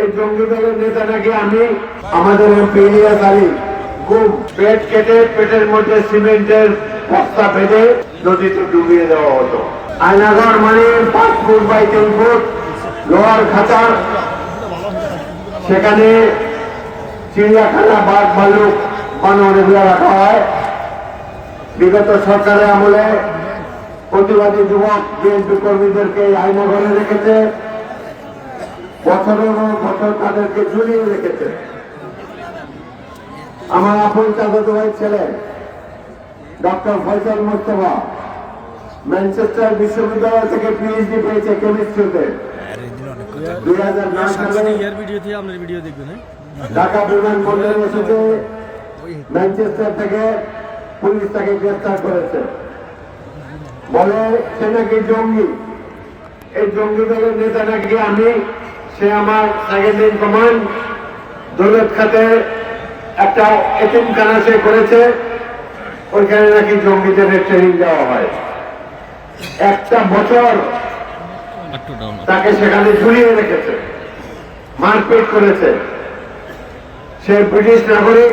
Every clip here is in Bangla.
এই জঙ্গি দলের নেতা নাকি আমি? আমাদের ইলিয়াস আলী। গুম পেট কেটে, পেটের মধ্যে সিমেন্টের বস্তা বেঁধে নদীতে ডুবিয়ে দেওয়া হতো। আয়নাগর মানে পাঁচ ফুট বাই তিন ফুট, লোহার খাঁচা। সেখানে চিড়িয়াখানা, বাঘ, ভালুক, বানর এগুলো রাখা হয়। বিগত সরকারের আমলে প্রতিবাদী যুবক, বিএনপি কর্মীদেরকে এই রেখেছে। বছরের বছর তাদেরকে ঝুলিয়ে রেখেছে। আমার আপন চাচাতো ভাই ছেলে ডক্টর ফয়সাল মোস্তফা ম্যানচেস্টার বিশ্ববিদ্যালয় থেকে পিএইচডি পেয়েছে কেমিস্ট্রিতে। দুই হাজার নয় সালে হ্যাঁ? ঢাকা বিমানবন্দরে এসেছে ম্যানচেস্টার থেকে পুলিশ তাকে গ্রেফতার করেছে। বলে সে নাকি জঙ্গি। এই জঙ্গি দলের নেতা নাকি আমি? সে আমার সেকেন্ড ইন কমান্ড দৌলত খাতে একটা এতিমখানা সে করেছে। ওইখানে নাকি জঙ্গিদের ট্রেনিং দেওয়া হয়। একটা বছর তাকে সেখানে ঝুলিয়ে রেখেছে। মারপিট করেছে। সে ব্রিটিশ নাগরিক।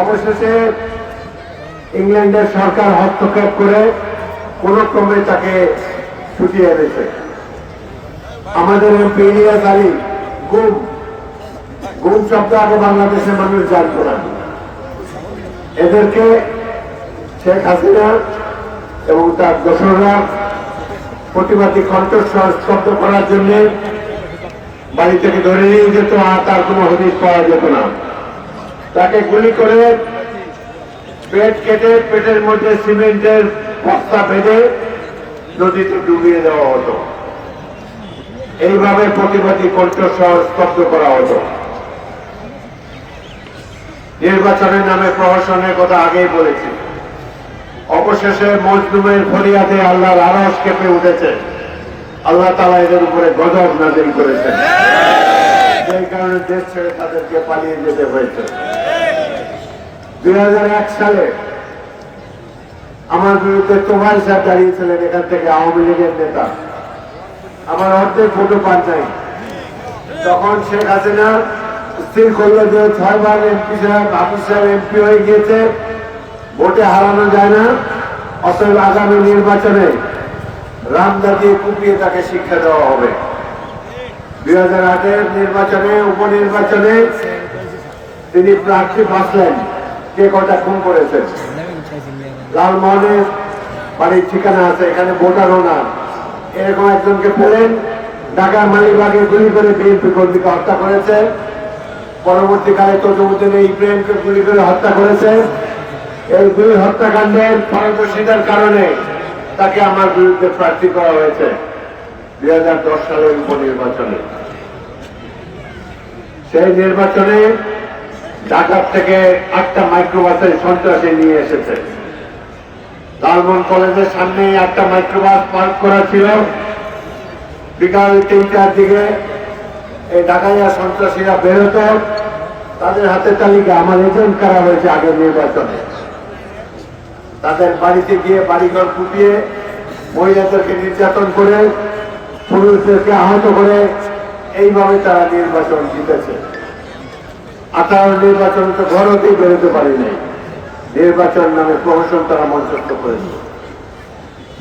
অবশেষে ইংল্যান্ডের সরকার হস্তক্ষেপ করে কোন ক্রমে তাকে ছুটিয়ে এনেছে। আমাদের ইলিয়াস আলী গুম। গুম শব্দ আগে বাংলাদেশের মানুষ জানত না। এদেরকে শেখ হাসিনা এবং তার দোসররা প্রতিবাদী কণ্ঠস্বর স্তব্ধ করার জন্য বাড়ি থেকে ধরে নিয়ে যেত, আর তার কোনো হদিস পাওয়া যেত না। তাকে গুলি করে পেট কেটে পেটের মধ্যে সিমেন্টের বস্তা বেঁধে নদীতে ডুবিয়ে দেওয়া হতো। এইভাবে প্রতিবাদী কণ্ঠস্বর স্তব্ধ করা হতো। নির্বাচনের নামে প্রহসনের কথা আগেই বলেছি। অবশেষে মজলুমের ফরিয়াদে আল্লাহর আরস কেঁপে উঠেছে। আল্লাহ তালা এদের উপরে গজব নাজিল করেছেন সেই কারণে দেশ ছেড়ে তাদেরকে পালিয়ে যেতে হয়েছে। দুই হাজার এক সালে আমার বিরুদ্ধে তোমার সাহেব দাঁড়িয়েছিলেন এখান থেকে আওয়ামী লীগের নেতা। আমার অর্ধেক ফটো পান নাই। তখন শেখ হাসিনা স্থির করল যে ছয়বার এমপি সাহেব, হাফিজ সাহেব এমপি হয়ে গিয়েছে। ভোটে হারানো যায় না, অতএব আগামী নির্বাচনে রামদাদি কুপিয়ে তাকে শিক্ষা দেওয়া হবে। দুই হাজার আটের নির্বাচনে, উপনির্বাচনে তিনি প্রার্থী বাঁচলেন কে কটা খুন করেছেন লালমোহনের বাড়ির ঠিকানা আছে, এখানে ভোটারও না। এরকম একজনকে পেলেন ঢাকা মালিবাগে গুলি করে বিএনপি কর্মীকে হত্যা করেছে। পরবর্তীকালে তজুমুদ্দিন ইব্রাহিমকে গুলি করে হত্যা করেছে। এই দুই হত্যাকাণ্ডের পারদর্শিতার কারণে তাকে আমার বিরুদ্ধে প্রার্থী করা হয়েছে দুই হাজার দশ সালের উপনির্বাচনে। সেই নির্বাচনে ঢাকার থেকে আটটা মাইক্রোবাসের সন্ত্রাসী নিয়ে এসেছে। লালমন কলেজের সামনে একটা মাইক্রোবাস পার্ক করা ছিল। বিকাল তিনটার দিকে এই ঢাকাইয়া সন্ত্রাসীরা বেরোত তাদের হাতে তালিকা, আমার এজেন্ট করা হয়েছে আগের নির্বাচনে? তাদের বাড়িতে গিয়ে বাড়িঘর ফুটিয়ে মহিলাদেরকে নির্যাতন করে, পুরুষদেরকে আহত করে, এইভাবে তারা নির্বাচন জিতেছে। আঠারো নির্বাচন তো ঘর ঘরতেই বেরোতে পারি নাই নির্বাচন নামে প্রহসন তারা মঞ্চস্থ করেছে।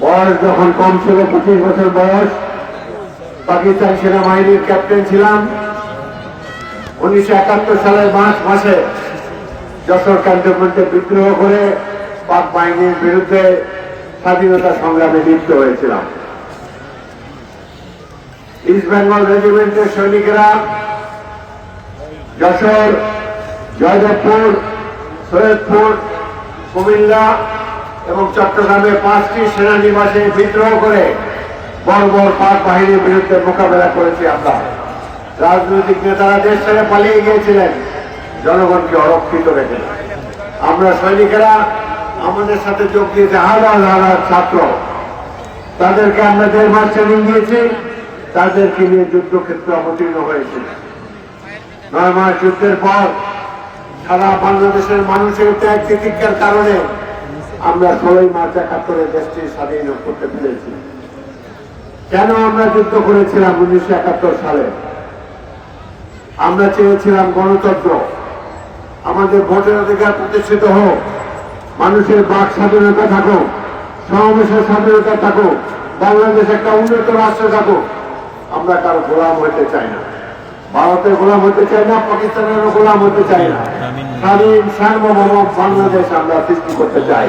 বয়স যখন কম ছিল, পঁচিশ বছর বয়স, পাকিস্তান সেনাবাহিনীর ক্যাপ্টেন ছিলাম। উনিশশো একাত্তর সালের মার্চ মাসে যশোর ক্যান্টনমেন্টে বিদ্রোহ করে পাক বাহিনীর বিরুদ্ধে স্বাধীনতা সংগ্রামে লিপ্ত হয়েছিলাম। ইস্ট বেঙ্গল রেজিমেন্টের সৈনিকেরা যশোর, জয়দেবপুর, সৈয়দপুর কুমিল্লা এবং চট্টগ্রামে পাঁচটি সেনানিবাসে বিদ্রোহ করে বড় বড় পাক বাহিনীর বিরুদ্ধে মোকাবেলা করেছি আমরা। রাজনৈতিক নেতারা দেশ ছেড়ে পালিয়ে গিয়েছিলেন, জনগণকে অরক্ষিত রেখে। আমরা সৈনিকেরা আমাদের সাথে যোগ দিয়েছে হাজার হাজার ছাত্র। তাদেরকে আমরা দেড় মাস ট্রেনিং দিয়েছি, তাদেরকে নিয়ে যুদ্ধক্ষেত্রে অবতীর্ণ হয়েছে। নয় মাস যুদ্ধের পর সারা বাংলাদেশের মানুষের ত্যাগ তিতিক্ষার কারণে আমরা ষোলোই মার্চ একাত্তরে দেশটি স্বাধীন করতে পেরেছি। কেন আমরা যুদ্ধ করেছিলাম উনিশশো একাত্তর সালে? আমরা চেয়েছিলাম গণতন্ত্র। আমাদের ভোটের অধিকার প্রতিষ্ঠিত হোক, মানুষের বাক স্বাধীনতা থাকুক, সমাবেশের স্বাধীনতা থাকুক, বাংলাদেশ একটা উন্নত রাষ্ট্র থাকুক, আমরা কারও গোলাম হতে চাই না। ভারতের গোলাম হতে চাই না পাকিস্তানেরও গোলাম হতে চাই না। স্বাধীন সার্বভৌম বাংলাদেশ আমরা সৃষ্টি করতে চাই।